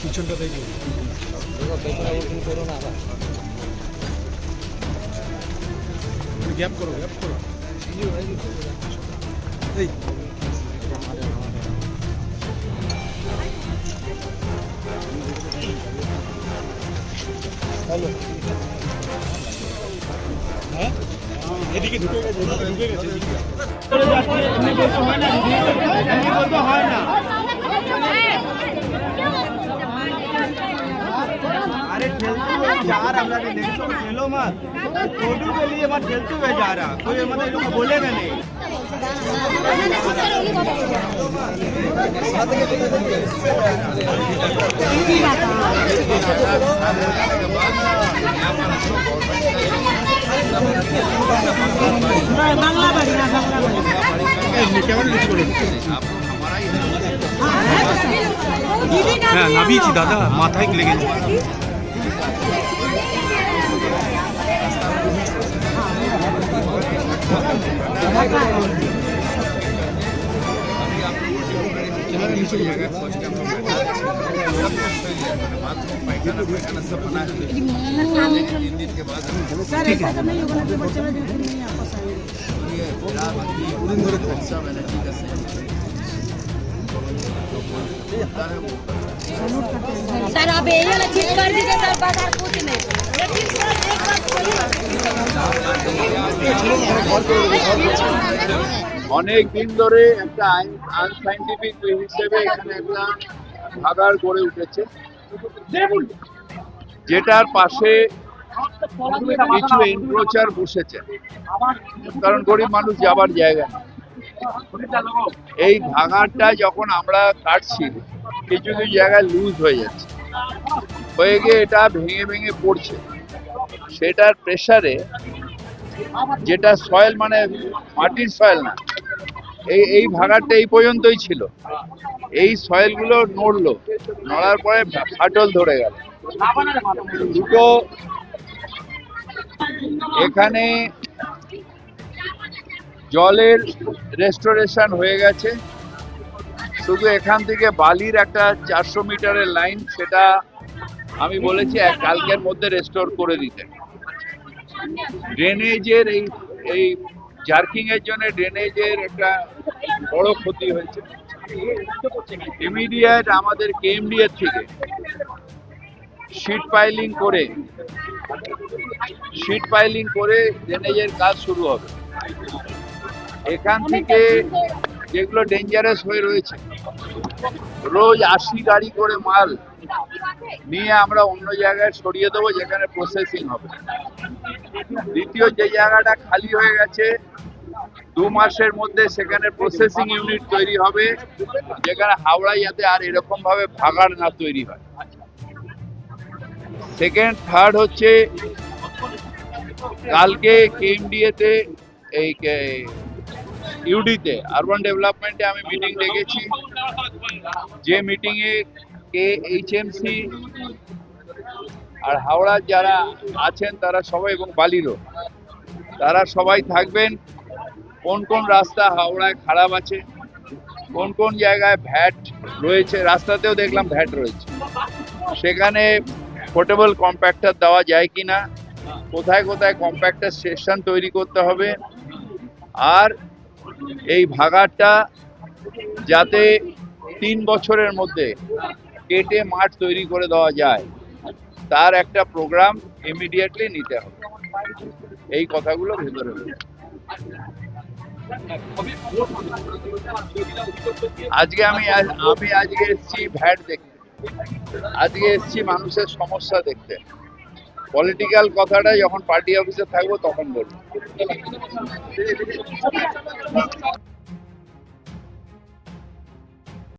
পিছনটা দেখি গ্যাপ করো গ্যাপ করো। এই। হ্যালো হ্যাঁ? এদিকে ঢুকে গেছে ঢুকে গেছে। खेलते हुए जा रहा हम लोग देखो खेलो मत फोटो के लिए मत खेलते हुए जा रहा कोई मतलब ये लोग बोलेगा नहीं এই ক্যামেরা নিচে করো হ্যাঁ নামিয়েছি দাদা মাথায় লেগেছে सर अब यही वाला चीज़ कर दीजिए सर बाज़ार कुछ नहीं। অনেক দিন ধরে একটা আনসাইন্টিফিক হিসেবে এখানে একটা ভাগার গড়ে উঠেছে। যেটার পাশে কিছু এনক্রোচার বসেছে। কারণ গরিব মানুষ যাবার জায়গা। এই ভাগাড়টা যখন আমরা কাটছি, কিছু কিছু জায়গায় লুজ হয়ে যাচ্ছে। হয়ে গিয়ে এটা ভেঙে ভেঙে পড়ছে। সেটার প্রেসারে যেটা সয়েল মানে মাটির সয়েল না, এই এই ভাগাড়টা এই পর্যন্তই ছিল। এই সয়েলগুলো নড়লো, নড়ার পরে ফাটল ধরে গেল। দুটো এখানে জলের রেস্টোরেশন হয়ে গেছে। শুধু এখান থেকে বালির একটা চারশো মিটারের লাইন সেটা আমি বলেছি এক কালকের মধ্যে রেস্টোর করে দিতে। ড্রেনেজের এই এই জার্কিং এর জন্য ড্রেনেজের একটা বড় ক্ষতি হয়েছে। ইমিডিয়েট আমাদের কেএমডি এর থেকে শিট পাইলিং করে শিট পাইলিং করে ড্রেনেজের কাজ শুরু হবে। এখান থেকে যেগুলো ডেঞ্জারাস হয়ে রয়েছে রোজ আশি গাড়ি করে মাল নিয়ে আমরা অন্য জায়গায় সরিয়ে দেবো, যেখানে প্রসেসিং হবে। দ্বিতীয় যে জায়গাটা খালি হয়ে গেছে, দু মাসের মধ্যে সেখানে প্রসেসিং ইউনিট তৈরি হবে, যেখানে হাওড়ায় যাতে আর এরকম ভাবে ভাগাড় না তৈরি হয়। সেকেন্ড থার্ড হচ্ছে, কালকে কেএমডিএ তে, এই ইউডিতে আরবান ডেভেলপমেন্টে আমি মিটিং ডেকেছি। যে মিটিং এ কে এইচএমসি আর হাওড়ার যারা আছেন, তারা সবাই এবং বালিরও, তারা সবাই থাকবেন। কোন কোন রাস্তা হাওড়ায় খারাপ আছে, কোন কোন জায়গায় ভ্যাট রয়েছে, রাস্তাতেও দেখলাম ভ্যাট রয়েছে। সেখানে পোর্টেবল কম্প্যাক্টার দেওয়া যায় কি না কোথায় কোথায় কম্প্যাক্টার স্টেশন তৈরি করতে হবে, আর এই ভাগাড়টা যাতে তিন বছরের মধ্যে কেটে মাঠ তৈরি করে দেওয়া যায়, তার একটা প্রোগ্রাম ইমিডিয়েটলি নিতে হবে। এই কথাগুলো ভেতরে। আজকে আমি আমি আজকে এসেছি ভ্যাট দেখতে। আজকে এসেছি মানুষের সমস্যা দেখতে। পলিটিক্যাল কথাটা যখন পার্টি অফিসে থাকব তখন বলব।